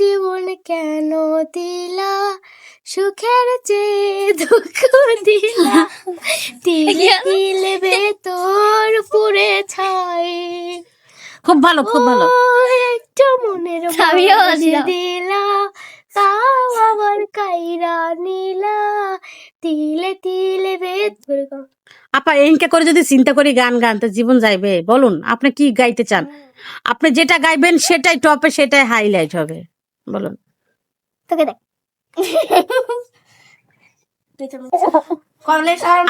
জীবন কেন দিলা? সুখের চেয়ে দুঃখ দিলা? তিলে তিলে বেতর পুরে ছাই। খুব ভালো খুব ভালো। একটা মনের দিলা। তাও আবার কাইরা নিলা। তিলে তিলে বেতর আপা এনকে করে যদি চিন্তা করি গান গান তো জীবন যাইবে। বলুন আপনি কি গাইতে চান? আপনি যেটা গাইবেন সেটাই টপে সেটাই হাইলাইট হবে। বলুন। তোকে দেখ।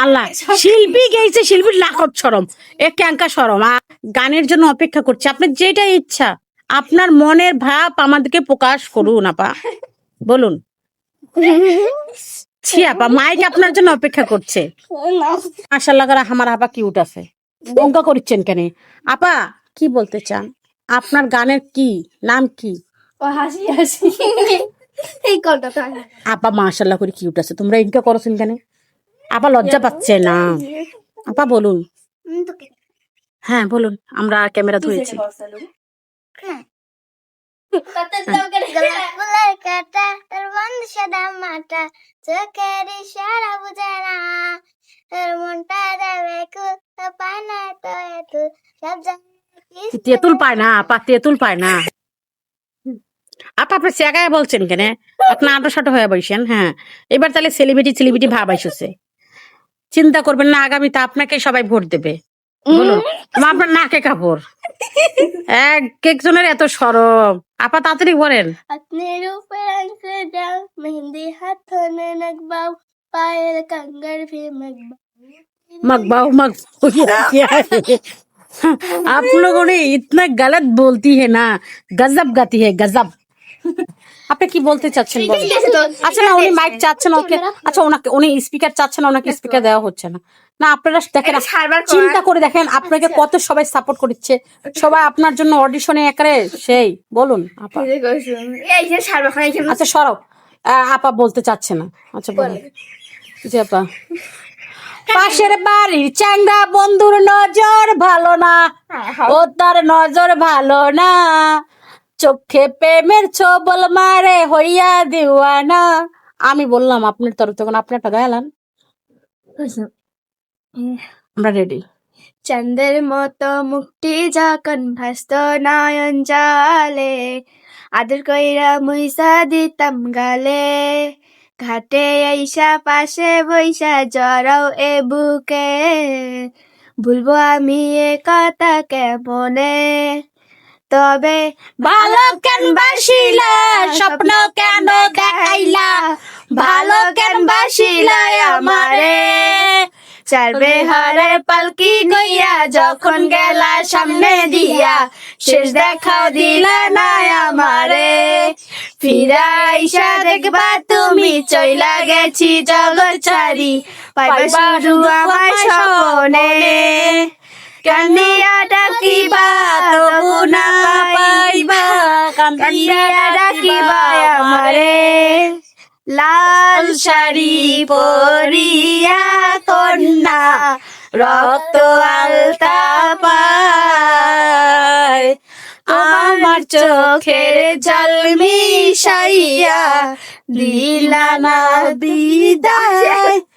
আল্লাহ শিল্পী গেছে শিল্পীর লাখত সরম। এ ক্যাঙ্কা সরম। আর গানের জন্য অপেক্ষা করছে। আপনার যেটা ইচ্ছা আপনার মনের ভাব আমাদেরকে প্রকাশ করুন আপা। বলুন। ছি আপা মাইক আপনার জন্য অপেক্ষা করছে। মাশাল্লাহ করে আমার আপা কিউট আছে। অঙ্ক করছেন কেন। আপা কি বলতে চান? আপনার গানের কি? নাম কি? ও হাসি হাসি। এই কলটা তো আপা মাশাল্লাহ করে কিউট আছে। তোমরা ইনকা করছেন কেন? আপা লজ্জা পাচ্ছে না। আপা বলুন। হ্যাঁ বলুন। আমরা ক্যামেরা ধরেছি তেঁতুল পায় না আপা তেঁতুল পায় না। আপা আপনি চেগায় বলছেন কেন আপনার আটো সাটো হয়ে বসেন হ্যাঁ এবার তাহলে সেলিব্রিটি সেলিব্রিটি ভাব আসছে চিন্তা করবেন না আগামীতে আপনাকে সবাই ভোট দেবে বলুন মা, আপনার নাকে কাপড় এক একজনের এত সরব আপা তাড়াতাড়ি বলেন अपने ऊपर अंक जाओ मेहंदी हाथों में नगबाओ पायल कंगन भी मगबाओ मगबाओ मग क्या है आप लोगों ने इतना गलत बोलती है ना गजब गाती है गजब আপনি কি বলতে চাচ্ছেন বলুন? আচ্ছা না উনি মাইক চাচ্ছেন ওকে। আচ্ছা ওনাকে উনি স্পিকার চাচ্ছেন ওনাকে স্পিকার দেওয়া হচ্ছে না। না আপনারা দেখেন চিন্তা করে দেখেন আপনাকে কত সবাই সাপোর্ট করছে সবাই আপনার জন্য অডিশনে একারে সেই বলুন আপা। এই যে সারবা খাই আচ্ছা সরব আপা বলতে চাচ্ছে না। আচ্ছা বলুন। জি আপা। পাশের বাড়ির চ্যাংরা বন্ধুর নজর ভালো না ও তার নজর ভালো না। চোখে প্রেমের ছবল মারে হইয়া দিওয়ানা। আমি বললাম, আপনার তরফ তখন আপনি একটা গায়ালান আমরা রেডি চন্দ্রের মতো মুক্তি যখন হাসত নয়ন জালে, আদর কইরা মুইসা দিতাম গালে। ঘাটে আইসা পাশে বইসা জড়াও এ বুকে, ভুলবো আমি এ কথা কে কেমনে? তবে ভালো কেন বাসিলা স্বপ্ন কেন দেখাইলা? ভালো কেন বাসিলা আমারে। চারবে হারের পালকি গইয়া যখন গেলা সামনে দিয়া, শেষ দেখা দিলা না আমারে। ফিরাইসা দেখবা তুমি, চইলা গেছি জগৎ ছাড়ি পাইবা শুধু আমার কান্দিয়া ডাকিবা তবু না পাইবা। কান্দিয়া ডাকিবা আমারে। লাল শাড়ি পরিয়া কন্যা রক্ত আলতা পায়। আমার চোখের জল মিশাইয়া না বিদায়।